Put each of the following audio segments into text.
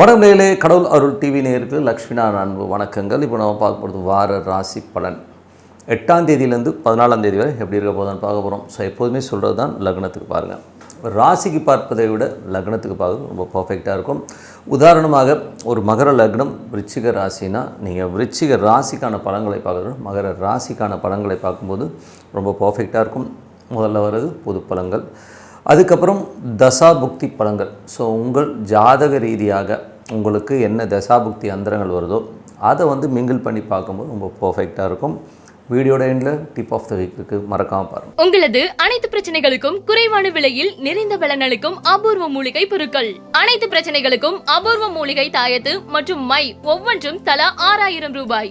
வடமேலே கடவுள் அருள் டிவி நேருக்கு லக்ஷ்மினா அன்பு வணக்கங்கள். இப்போ நம்ம பார்க்க போகிறது வார ராசி பலன். எட்டாம் தேதியிலேருந்து பதினாலாம் தேதி வரை எப்படி இருக்க போதான்னு பார்க்க போகிறோம் ஸோ எப்போதுமே சொல்கிறது தான் லக்னத்துக்கு பாருங்கள் ராசிக்கு பார்ப்பதை விட லக்னத்துக்கு பார்க்க ரொம்ப பர்ஃபெக்டாக இருக்கும். உதாரணமாக ஒரு மகர லக்னம் விருச்சிக ராசினா நீங்கள் விருச்சிக ராசிக்கான பலன்களை பார்க்குறது மகர ராசிக்கான பலன்களை பார்க்கும்போது ரொம்ப பர்ஃபெக்டாக இருக்கும். முதல்ல வர்றது பொது பலன்கள். அதுக்கப்புறம் தசா புக்தி பலங்கள் ஸோ உங்கள் ஜாதக ரீதியாக உங்களுக்கு என்ன தசாபுக்தி அந்தரங்கள் வருதோ அதை வந்து மிங்கிள் பண்ணி பார்க்கும்போது ரொம்ப பர்ஃபெக்டாக இருக்கும். வீடியோட எண்டில் டிப் ஆஃப் த வீக் இருக்கு. மறக்காமல் பாருங்க. உங்களது அனைத்து பிரச்சனைகளுக்கும் குறைவான விலையில் நிறைந்த பலனளிக்கும் அபூர்வ மூலிகை பொருட்கள். அனைத்து பிரச்சனைகளுக்கும் அபூர்வ மூலிகை தாயத்து மற்றும் மை ஒவ்வொன்றும் தலா ஆறாயிரம் ரூபாய்.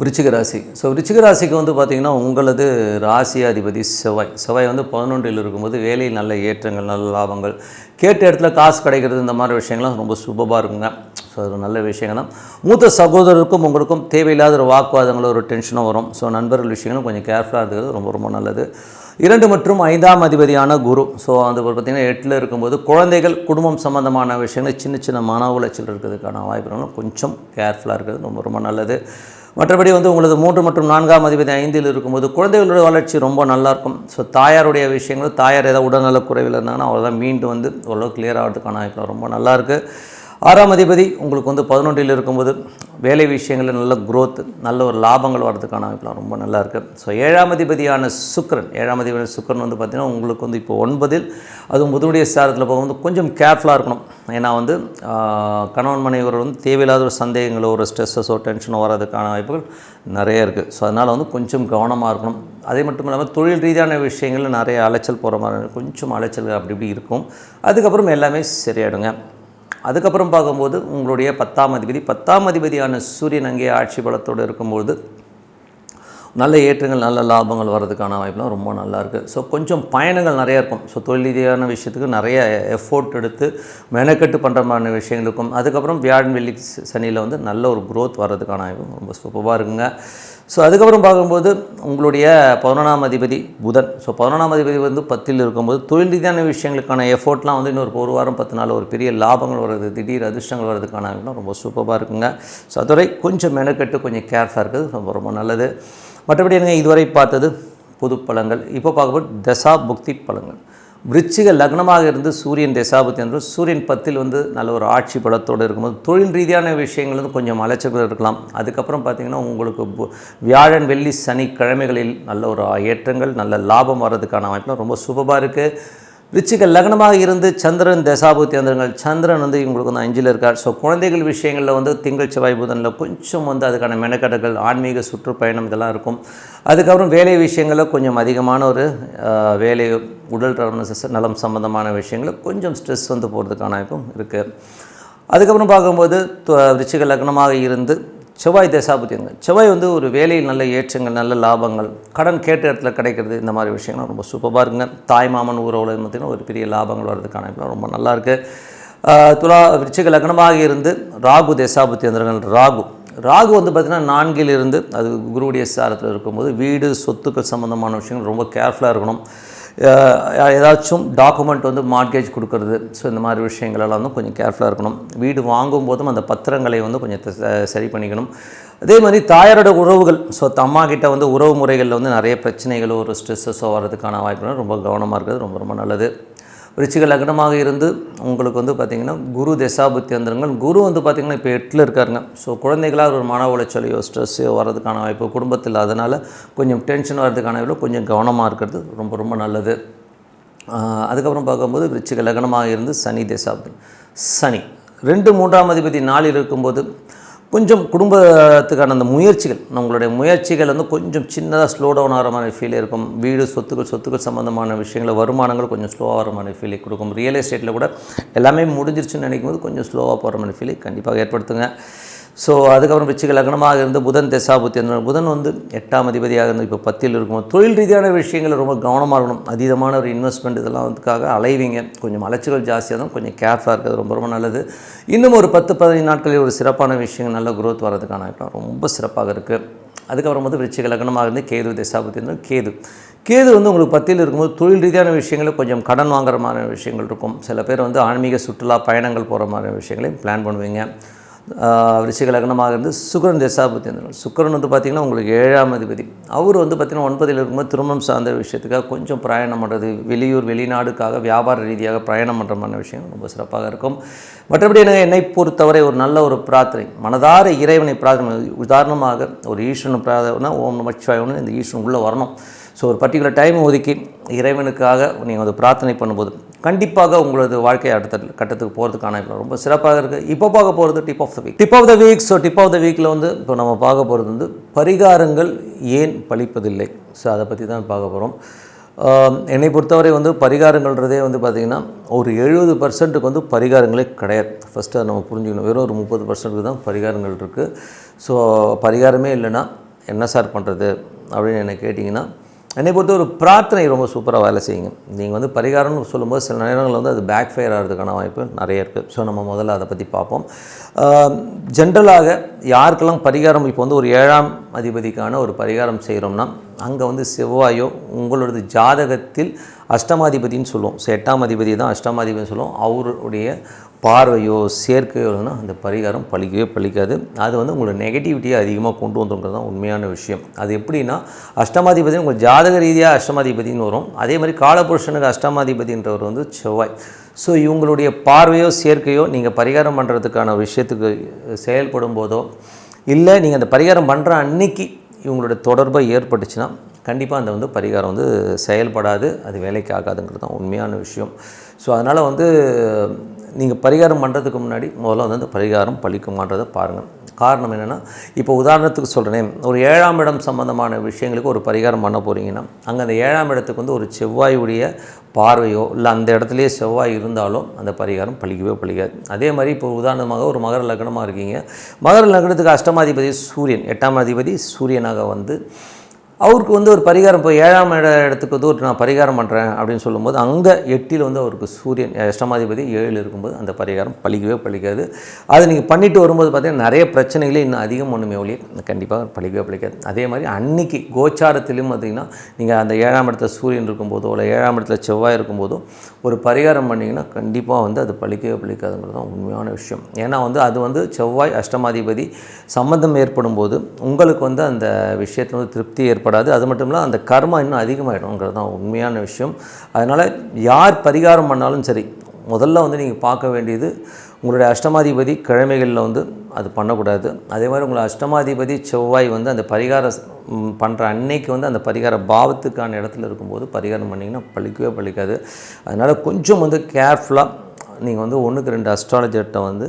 விருச்சிக ராசி. ஸோ விருச்சிக ராசிக்கு வந்து பார்த்திங்கன்னா உங்களது ராசி அதிபதி செவ்வாய். செவ்வாய் வந்து பதினொன்றில் இருக்கும்போது வேலையில் நல்ல ஏற்றங்கள் நல்ல லாபங்கள். கேட்ட இடத்துல காசு கிடைக்கிறது இந்த மாதிரி விஷயங்கள்லாம் ரொம்ப சுபமாக இருக்குங்க. ஸோ அது நல்ல விஷயங்கள் தான். மூத்த சகோதரருக்கும் உங்களுக்கும் தேவையில்லாத ஒரு வாக்குவாதங்களோ ஒரு டென்ஷனும் வரும். ஸோ நண்பர்கள் விஷயங்களும் கொஞ்சம் கேர்ஃபுல்லாக இருக்கிறது ரொம்ப ரொம்ப நல்லது. இரண்டு மற்றும் ஐந்தாம் அதிபதியான குரு. ஸோ அது பார்த்திங்கன்னா எட்டில் இருக்கும்போது குழந்தைகள் குடும்பம் சம்மந்தமான விஷயங்கள் சின்ன சின்ன மன உளைச்சல் இருக்கிறதுக்கான வாய்ப்புகளும் கொஞ்சம் கேர்ஃபுல்லாக இருக்கிறது ரொம்ப ரொம்ப நல்லது. மற்றபடி வந்து உங்களது மூன்று மற்றும் நான்காம் அதிபதி ஐந்தில் இருக்கும்போது குழந்தைகளுடைய வளர்ச்சி ரொம்ப நல்லாயிருக்கும். ஸோ தாயாருடைய விஷயங்களும் தாயார் ஏதாவது உடல்நலக்குறைவில் இருந்தாங்கன்னா அவ்வளோதான் மீண்டு வந்து ஓரளவு கிளியர் ஆகிறதுக்கான வாய்ப்பு ரொம்ப நல்லாயிருக்கு. ஆறாம் அதிபதி உங்களுக்கு வந்து பதினொன்றில் இருக்கும்போது வேலை விஷயங்களில் நல்ல குரோத் நல்ல ஒரு லாபங்கள் வர்றதுக்கான அமைப்பெலாம் ரொம்ப நல்லா இருக்குது ஸோ ஏழாம் அதிபதியான சுக்கிரன் ஏழாம் அதிபதி சுக்கிரன் வந்து பார்த்திங்கன்னா உங்களுக்கு வந்து இப்போ ஒன்பதில் அதுவும் புதனுடைய சாரத்தில் போகும்போது கொஞ்சம் கேர்ஃபுல்லாக இருக்கணும். ஏன்னா வந்து கணவன் மனைவர் வந்து தேவையில்லாத ஒரு சந்தேகங்களோ ஒரு ஸ்ட்ரெஸ்ஸஸோ டென்ஷனோ வர்றதுக்கான வாய்ப்புகள் நிறைய இருக்குது ஸோ அதனால் வந்து கொஞ்சம் கவனமாக இருக்கணும். அதே மட்டும் இல்லாமல் தொழில் ரீதியான விஷயங்களில் நிறைய அலைச்சல் போகிற மாதிரி கொஞ்சம் அலைச்சல் அப்படி இப்படி இருக்கும். அதுக்கப்புறம் எல்லாமே சரியாயிடுங்க. அதுக்கப்புறம் பார்க்கும்போது உங்களுடைய பத்தாம் அதிபதி. பத்தாம் அதிபதியான சூரியன் அங்கே ஆட்சி பலத்தோடு இருக்கும்போது நல்ல ஏற்றங்கள் நல்ல லாபங்கள் வர்றதுக்கான வாய்ப்புலாம் ரொம்ப நல்லா இருக்குது ஸோ கொஞ்சம் பயணங்கள் நிறைய இருக்கும். ஸோ தொழில் ரீதியான விஷயத்துக்கு நிறைய எஃபோர்ட் எடுத்து மெனக்கெட்டு பண்ணுற மாதிரி விஷயங்களுக்கும் அதுக்கப்புறம் வியாழன் வெள்ளி சனியில் வந்து நல்ல ஒரு க்ரோத் வர்றதுக்கான வாய்ப்பு ரொம்ப சூப்பராக இருக்குங்க. ஸோ அதுக்கப்புறம் பார்க்கும்போது உங்களுடைய பதினொன்றாம் அதிபதி புதன். ஸோ பதினொன்றாம் அதிபதி வந்து பத்தில் இருக்கும்போது தொழில் ரீதியான விஷயங்களுக்கான எஃபோர்ட்லாம் வந்து இன்னொரு ஒரு வாரம் பத்து நாள் ஒரு பெரிய லாபங்கள் வர்றது திடீர் அதிர்ஷ்டங்கள் வர்றதுக்கான ரொம்ப சூப்பராக இருக்குங்க. ஸோ அதுவரை கொஞ்சம் மெனக்கெட்டு கொஞ்சம் கேர்ஃபுல்லாக இருக்குது ரொம்ப ரொம்ப நல்லது. மற்றபடி என்னங்க இதுவரை பார்த்தது பொது பழங்கள். இப்போ பார்க்கும்போது தசா புக்தி பழங்கள். விருச்சிக லக்னமாக இருந்து சூரியன் தசாபுத்தி என்று சூரியன் பத்தில் வந்து நல்ல ஒரு ஆட்சி பலத்தோடு இருக்கும்போது தொழில் ரீதியான விஷயங்கள் வந்து கொஞ்சம் அலைச்சல்கள் இருக்கலாம். அதுக்கப்புறம் பார்த்திங்கன்னா உங்களுக்கு வியாழன் வெள்ளி சனி கிழமைகளில் நல்ல ஒரு ஏற்றங்கள் நல்ல லாபம் வர்றதுக்கான வாய்ப்புலாம் ரொம்ப சுபமாக இருக்குது விச்சிக லக்னமாக இருந்து சந்திரன் தசாபுத்தி அந்தரங்கள். சந்திரன் வந்து இவங்களுக்கு வந்து அஞ்சில் இருக்கார். ஸோ குழந்தைகள் விஷயங்களில் வந்து திங்கள் செவ்வாய் புதனில் கொஞ்சம் வந்து அதுக்கான மெனக்கடங்கள் ஆன்மீக சுற்றுப்பயணம் இதெல்லாம் இருக்கும். அதுக்கப்புறம் வேலை விஷயங்களில் கொஞ்சம் அதிகமான ஒரு வேலை உடல் நலம் நலம் சம்பந்தமான விஷயங்களில் கொஞ்சம் ஸ்ட்ரெஸ் வந்து போகிறதுக்கான வாய்ப்பும் இருக்குது அதுக்கப்புறம் பார்க்கும்போது து- லக்னமாக இருந்து செவ்வாய் தசாபுத்தியங்க செவ்வாய் வந்து ஒரு வேலையில் நல்ல ஏற்றங்கள் நல்ல லாபங்கள் கடன் கேட்ட இடத்துல கிடைக்கிறது இந்த மாதிரி விஷயங்கள்லாம் ரொம்ப சூப்பராக இருக்குங்க. தாய் மாமன் உறவுல பார்த்திங்கன்னா ஒரு பெரிய லாபங்கள் வர்றதுக்கான ரொம்ப நல்லாயிருக்கு துலா விருச்சிக லக்னமாக இருந்து ராகு தேசாபுத்தியந்திரங்கள் ராகு. ராகு வந்து பார்த்திங்கன்னா நான்கில் இருந்து அது குருவுடைய சாரத்தில் இருக்கும்போது வீடு சொத்துக்கள் சம்மந்தமான விஷயங்கள் ரொம்ப கேர்ஃபுல்லாக இருக்கணும். ஏதாச்சும் டாக்குமெண்ட் வந்து மார்க்கேஜ் கொடுக்கறது. ஸோ இந்த மாதிரி விஷயங்களெல்லாம் வந்து கொஞ்சம் கேர்ஃபுல்லாக இருக்கணும். வீடு வாங்கும் போதும் அந்த பத்திரங்களை வந்து கொஞ்சம் சரி பண்ணிக்கணும். அதே மாதிரி தாயாரோட உறவுகள். ஸோ அம்மா கிட்ட வந்து உறவு முறைகளில் வந்து நிறைய பிரச்சனைகளோ ஒரு ஸ்ட்ரெஸ்ஸஸோ வர்றதுக்கான வாய்ப்புகள் ரொம்ப கவனமாக இருக்கிறது ரொம்ப ரொம்ப நல்லது. விருச்சிக லக்னமாக இருந்து உங்களுக்கு வந்து பார்த்திங்கன்னா குரு தசாபுத்தி வந்துருங்கள் குரு வந்து பார்த்திங்கன்னா இப்போ எட்டில் இருக்காருங்க. ஸோ குழந்தைகளாக ஒரு மன உளைச்சலையோ ஸ்ட்ரெஸ்ஸோ வர்றதுக்கான வாய்ப்பு குடும்பத்தில் அதனால் கொஞ்சம் டென்ஷன் வர்றதுக்கான வாய்ப்பு கொஞ்சம் கவனமாக இருக்கிறது ரொம்ப ரொம்ப நல்லது. அதுக்கப்புறம் பார்க்கும்போது விருச்சிக லக்னமாக இருந்து சனி தசாபுத்தி. சனி. ரெண்டு மூன்றாம் அதிபதி நாளில் இருக்கும்போது கொஞ்சம் குடும்பத்துக்கான அந்த முயற்சிகள் நம்மளுடைய முயற்சிகள் வந்து கொஞ்சம் சின்னதாக ஸ்லோ டவுன் ஆகிற மாதிரி ஃபீல் இருக்கும். வீடு சொத்துக்கள் சொத்துக்கள் சம்மந்தமான விஷயங்கள் வருமானங்கள் கொஞ்சம் ஸ்லோவாக வர மாதிரி ஃபீலை கொடுக்கும். ரியல் எஸ்டேட்டில் கூட எல்லாமே முடிஞ்சிருச்சுன்னு நினைக்கும் போது கொஞ்சம் ஸ்லோவாக போகிற மாதிரி ஃபீலை கண்டிப்பாக ஏற்படுத்துங்க. ஸோ அதுக்கப்புறம் விச்சிக லக்னமாக இருந்து புதன் தசாபுத்தி புதன் வந்து எட்டாம் அதிபதியாக இருந்து இப்போ பத்தில் இருக்கும் தொழில் ரீதியான விஷயங்கள் ரொம்ப கவனமாக இருக்கணும். அதீதமான ஒரு இன்வெஸ்ட்மெண்ட் இதெல்லாம் வந்துக்காக அலைவீங்க. கொஞ்சம் அலைச்சல்கள் ஜாஸ்தியாக தான் கொஞ்சம் கேர்ஃபுல்லாக இருக்கிறது ரொம்ப ரொம்ப நல்லது. இன்னும் ஒரு பத்து பதினைந்து நாட்களில் ஒரு சிறப்பான விஷயங்கள் நல்ல குரோத் வர்றதுக்கான ரொம்ப சிறப்பாக இருக்குது அதுக்கப்புறம் வந்து விருச்சிக லக்னமாக இருந்து கேது தசாபுத்தி இருந்து கேது. கேது வந்து உங்களுக்கு பத்தியில் இருக்கும்போது தொழில் ரீதியான விஷயங்களில் கொஞ்சம் கடன் வாங்குற மாதிரி விஷயங்கள் இருக்கும். சில பேர் வந்து ஆன்மீக சுற்றுலா பயணங்கள் போகிற மாதிரி விஷயங்களையும் பிளான் பண்ணுவீங்க. விருச்சிக லக்னமாக இருந்து சுக்கரன் தசாபுத்தி இருந்தாலும் சுக்கரன் வந்து பார்த்திங்கன்னா உங்களுக்கு ஏழாம் அதிபதி. அவர் வந்து பார்த்திங்கன்னா ஒன்பதில் இருக்கும்போது திருமணம் சார்ந்த விஷயத்துக்காக கொஞ்சம் பிரயாணம் பண்ணுறது வெளியூர் வெளிநாடுக்காக வியாபார ரீதியாக பிரயாணம் பண்ணுற மாதிரி விஷயம் ரொம்ப சிறப்பாக இருக்கும். மற்றபடி எனக்கு என்னை பொறுத்தவரை ஒரு நல்ல ஒரு பிரார்த்தனை. மனதார இறைவனை பிரார்த்தனை. உதாரணமாக ஒரு ஈஸ்வரன் பிரார்த்தனை ஓம் நமச்சிவாயம்னு இந்த ஈஸ்வரன் உள்ளே வரணும். ஸோ ஒரு பர்டிகுலர் டைம் ஒதுக்கி இறைவனுக்காக நீங்கள் வந்து பிரார்த்தனை பண்ணும்போது கண்டிப்பாக உங்களது வாழ்க்கை அடுத்த கட்டத்துக்கு போகிறதுக்கான இப்போ ரொம்ப சிறப்பாக இருக்குது இப்போ பார்க்க போகிறது tip of the week tip of the week so tip of the வீக்கில் வந்து இப்போ நம்ம பார்க்க போகிறது வந்து பரிகாரங்கள் ஏன் பழிப்பதில்லை ஸோ அதை பற்றி தான் பார்க்க போகிறோம் என்னை பொறுத்தவரை வந்து பரிகாரங்கள்ன்றதே வந்து பார்த்திங்கன்னா ஒரு எழுபது பர்சன்ட்டுக்கு வந்து பரிகாரங்களே கிடையாது. ஃபஸ்ட்டு நம்ம புரிஞ்சுக்கணும். வெறும் ஒரு முப்பது பர்சன்ட்டுக்கு தான் பரிகாரங்கள் இருக்குது ஸோ பரிகாரமே இல்லைன்னா என்ன சார் பண்ணுறது அப்படின்னு என்னை கேட்டிங்கன்னா என்னை பொறுத்த ஒரு பிரார்த்தனை ரொம்ப சூப்பராக வேலை செய்யுங்க. நீங்கள் வந்து பரிகாரம்னு சொல்லும்போது சில நேரங்களில் வந்து அது பேக் ஃபயர் ஆகிறதுக்கான வாய்ப்பு நிறைய இருக்குது ஸோ நம்ம முதல்ல அதை பற்றி பார்ப்போம். ஜென்ரலாக யாருக்கெல்லாம் பரிகாரம் இப்போ வந்து ஒரு ஏழாம் அதிபதிக்கான ஒரு பரிகாரம் செய்கிறோம்னா அங்கே வந்து செவ்வாயோ உங்களோடது ஜாதகத்தில் அஷ்டமாதிபதின்னு சொல்லுவோம். ஸோ எட்டாம் அதிபதி தான் அஷ்டமாதிபதினு சொல்லுவோம். அவருடைய பார்வையோ சேர்க்கையோனா அந்த பரிகாரம் பழிக்கவே பழிக்காது. அது வந்து உங்களோட நெகட்டிவிட்டியை அதிகமாக கொண்டு வந்துன்றது தான் உண்மையான விஷயம். அது எப்படின்னா அஷ்டமாதிபதி உங்கள் ஜாதக ரீதியாக அஷ்டமாதிபதின்னு வரும். அதே மாதிரி காலபுருஷனுக்கு அஷ்டமாதிபதின்றவர் வந்து செவ்வாய். ஸோ இவங்களுடைய பார்வையோ சேர்க்கையோ நீங்கள் பரிகாரம் பண்ணுறதுக்கான விஷயத்துக்கு செயல்படும் போதோ இல்லை நீங்கள் அந்த பரிகாரம் பண்ணுற அன்னைக்கு இவங்களோட தொடர்பை ஏற்பட்டுச்சுன்னா கண்டிப்பாக அந்த வந்து பரிகாரம் வந்து செயல்படாது. அது வேலைக்கு ஆகாதுங்கிறது தான் உண்மையான விஷயம். ஸோ அதனால் வந்து நீங்கள் பரிகாரம் பண்ணுறதுக்கு முன்னாடி முதல்ல வந்து அந்த பரிகாரம் பழிக்குமான்றதை பாருங்கள். காரணம் என்னென்னா இப்போ உதாரணத்துக்கு சொல்கிறேன் ஒரு ஏழாம் இடம் சம்மந்தமான விஷயங்களுக்கு ஒரு பரிகாரம் பண்ண போகிறீங்கன்னா அங்கே அந்த ஏழாம் இடத்துக்கு வந்து ஒரு செவ்வாயுடைய பார்வையோ இல்லை அந்த இடத்துலையே செவ்வாய் இருந்தாலும் அந்த பரிகாரம் பழிக்கவே பழிக்காது. அதே மாதிரி இப்போ உதாரணமாக ஒரு மகர லக்னமாக இருக்கீங்க. மகர லக்னத்துக்கு அஷ்டமாதிபதி சூரியன் எட்டாம் அதிபதி சூரியனாக வந்து அவருக்கு வந்து ஒரு பரிகாரம் இப்போ ஏழாம் இட இடத்துக்கு வந்து ஒரு நான் பரிகாரம் பண்ணுறேன் அப்படின்னு சொல்லும்போது அங்கே எட்டில் வந்து அவருக்கு சூரியன் அஷ்டமாதிபதி ஏழில் இருக்கும்போது அந்த பரிகாரம் பழிக்கவே பழிக்காது. அது நீங்கள் பண்ணிட்டு வரும்போது பார்த்தீங்கன்னா நிறைய பிரச்சனைகளே இன்னும் அதிகம் ஒன்றுமே ஒழிய கண்டிப்பாக பழிக்கவே பழிக்காது. அதே மாதிரி அன்னைக்கு கோச்சாரத்திலையும் பார்த்தீங்கன்னா நீங்கள் அந்த ஏழாம் இடத்துல சூரியன் இருக்கும்போதோ இல்லை ஏழாம் இடத்துல செவ்வாய் இருக்கும்போதோ ஒரு பரிகாரம் பண்ணிங்கன்னா கண்டிப்பாக வந்து அது பழிக்கவே பழிக்காதுங்கிறது தான் உண்மையான விஷயம். ஏன்னா வந்து அது வந்து செவ்வாய் அஷ்டமாதிபதி சம்மந்தம் ஏற்படும் போது உங்களுக்கு வந்து அந்த விஷயத்தில் வந்து திருப்தி ஏற்படாது அது மட்டும் இல்லை அந்த கர்மா இன்னும் அதிகமாகிடும்ங்கிறது தான் உண்மையான விஷயம். அதனால் யார் பரிகாரம் பண்ணாலும் சரி முதல்ல வந்து நீங்கள் பார்க்க வேண்டியது உங்களுடைய அஷ்டமாதிபதி கிழமைகளில் வந்து அது பண்ணக்கூடாது. அதே மாதிரி உங்களை அஷ்டமாதிபதி செவ்வாய் வந்து அந்த பரிகாரம் பண்ணுற அன்னைக்கு வந்து அந்த பரிகார பாவத்துக்கான இடத்துல இருக்கும்போது பரிகாரம் பண்ணிங்கன்னா பழிக்கவே பழிக்காது. அதனால் கொஞ்சம் வந்து கேர்ஃபுல்லாக நீங்கள் வந்து ஒன்றுக்கு ரெண்டு அஸ்ட்ராலஜர்கிட்ட வந்து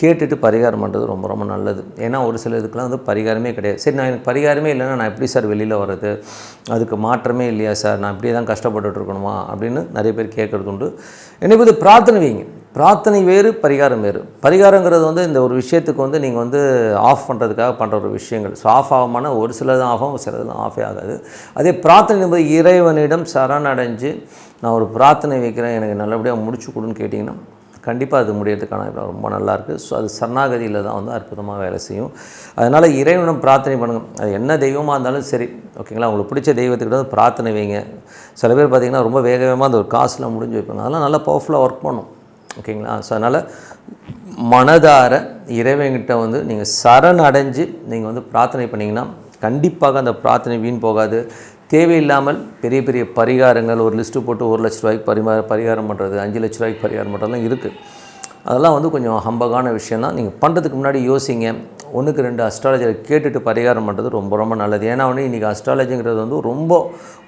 கேட்டுட்டு பரிகாரம் பண்ணுறது ரொம்ப ரொம்ப நல்லது. ஏன்னா ஒரு சில இதுக்கெலாம் வந்து பரிகாரமே கிடையாது. சரி நான் எனக்கு பரிகாரமே இல்லைன்னா நான் எப்படி சார் வெளியில் வர்றது? அதுக்கு மாற்றமே இல்லையா சார்? நான் இப்படியே தான் கஷ்டப்பட்டுட்டு இருக்கணுமா? அப்படின்னு நிறைய பேர் கேட்குறது உண்டு. என்னை பற்றி பிரார்த்தனை வைங்க. பிரார்த்தனை வேறு பரிகாரம் வேறு. பரிகாரங்கிறது வந்து இந்த ஒரு விஷயத்துக்கு வந்து நீங்கள் வந்து ஆஃப் பண்ணுறதுக்காக பண்ணுற ஒரு விஷயங்கள். ஸோ ஆஃப் ஆகுமான ஒரு சிலது ஆஃப் ஆகும் ஒரு சிலது ஆஃபே ஆகாது. அதே பிரார்த்தனை என்பது இறைவனிடம் சரணடைஞ்சு நான் ஒரு பிரார்த்தனை வைக்கிறேன். எனக்கு நல்லபடியாக முடிச்சு கொடுன்னு கேட்டிங்கன்னா கண்டிப்பாக அது முடியறதுக்கான வாய்ப்பு ரொம்ப நல்லாயிருக்கு ஸோ அது சரணாகதியில் தான் வந்து அற்புதமாக வேலை செய்யும். அதனால் இறைவனும் பிரார்த்தனை பண்ணுங்கள் அது என்ன தெய்வமாக இருந்தாலும் சரி. ஓகேங்களா? உங்களுக்கு பிடிச்ச தெய்வத்துக்கிட்ட வந்து பிரார்த்தனை வைங்க. சில பேர் பார்த்திங்கன்னா ரொம்ப வேக வேகமாக அந்த ஒரு காசில் முடிஞ்சு வைப்பாங்க. அதெல்லாம் நல்லா பவர்ஃபுல்லாக ஒர்க் பண்ணும். ஓகேங்களா? ஸோ அதனால் மனதார இறைவன்கிட்ட வந்து நீங்கள் சரணடைஞ்சு நீங்கள் வந்து பிரார்த்தனை பண்ணிங்கன்னா கண்டிப்பாக அந்த பிரார்த்தனை வீண் போகாது. தேவையில்லாமல் பெரிய பெரிய பரிகாரங்கள் ஒரு லிஸ்ட்டு போட்டு ஒரு லட்ச ரூபாய்க்கு பரிமா பரிகாரம் பண்ணுறது அஞ்சு லட்ச ரூபாய்க்கு பரிகாரம் பண்ணுறதுலாம் இருக்குது அதெல்லாம் வந்து கொஞ்சம் ஹம்பகான விஷயம் தான் நீங்கள் பண்ணுறதுக்கு முன்னாடி யோசிங்க. ஒன்றுக்கு ரெண்டு அஸ்ட்ராலஜரை கேட்டுட்டு பரிகாரம் பண்ணுறது ரொம்ப ரொம்ப நல்லது. ஏன்னா வந்து இன்றைக்கி அஸ்ட்ராலஜிங்கிறது வந்து ரொம்ப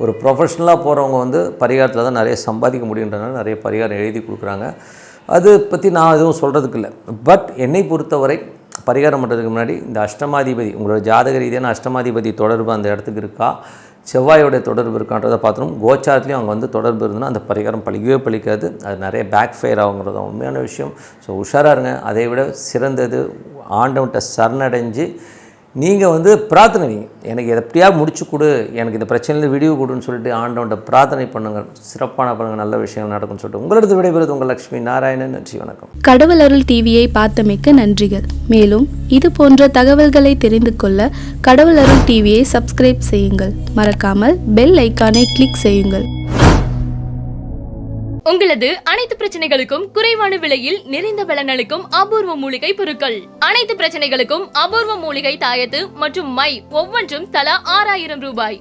ஒரு ப்ரொஃபஷ்னலாக போகிறவங்க வந்து பரிகாரத்தில் தான் நிறைய சம்பாதிக்க முடியுன்றனால நிறைய பரிகாரம் எழுதி கொடுக்குறாங்க. அது பற்றி நான் எதுவும் சொல்கிறதுக்கு இல்லை பட் என்னை பொறுத்தவரை பரிகாரம் பண்ணுறதுக்கு முன்னாடி இந்த அஷ்டமாதிபதி உங்களோட ஜாதக ரீதியான அஷ்டமாதிபதி தொடர்பு அந்த இடத்துக்கு இருக்கா? செவ்வாயோடைய தொடர்பு இருக்கான்றதை பார்த்துரும். கோச்சாரத்துலேயும் அவங்க வந்து தொடர்பு இருந்ததுன்னா அந்த பரிகாரம் பழிக்கவே பழிக்காது. அது நிறைய பேக் ஃபயர் ஆகுங்கிறது தான் உண்மையான விஷயம். ஸோ உஷாராக இருங்க. அதை விட சிறந்தது ஆண்டவன்கிட்ட சரணடைஞ்சு நீங்கள் வந்து பிரார்த்தனை வைங்க. எனக்கு எப்படியா முடிச்சு கொடு எனக்கு இந்த பிரச்சனையில் விடிவு கொடுன்னு சொல்லிட்டு ஆண்டவன்கிட்ட பிரார்த்தனை பண்ணுங்கள் சிறப்பான பண்ணுங்கள் நல்ல விஷயங்கள் நடக்கும்னு சொல்லிட்டு உங்களது விடைபெறுவது உங்கள் லட்சுமி நாராயணன். நன்றி வணக்கம். கடவுள் அருள் டிவியை பார்த்தமைக்கு நன்றிகள். மேலும் இது போன்ற தகவல்களை தெரிந்து கொள்ள கடவுள் அருள் டிவியை சப்ஸ்கிரைப் செய்யுங்கள். மறக்காமல் பெல் ஐக்கானை கிளிக் செய்யுங்கள். உங்களது அனைத்து பிரச்சனைகளுக்கும் குறைவான விலையில் நிறைந்த பலனளிக்கும் அபூர்வ மூலிகை பொருட்கள். அனைத்து பிரச்சனைகளுக்கும் அபூர்வ மூலிகை தாயத்து மற்றும் மை ஒவ்வொன்றும் தலா ஆறாயிரம் ரூபாய்.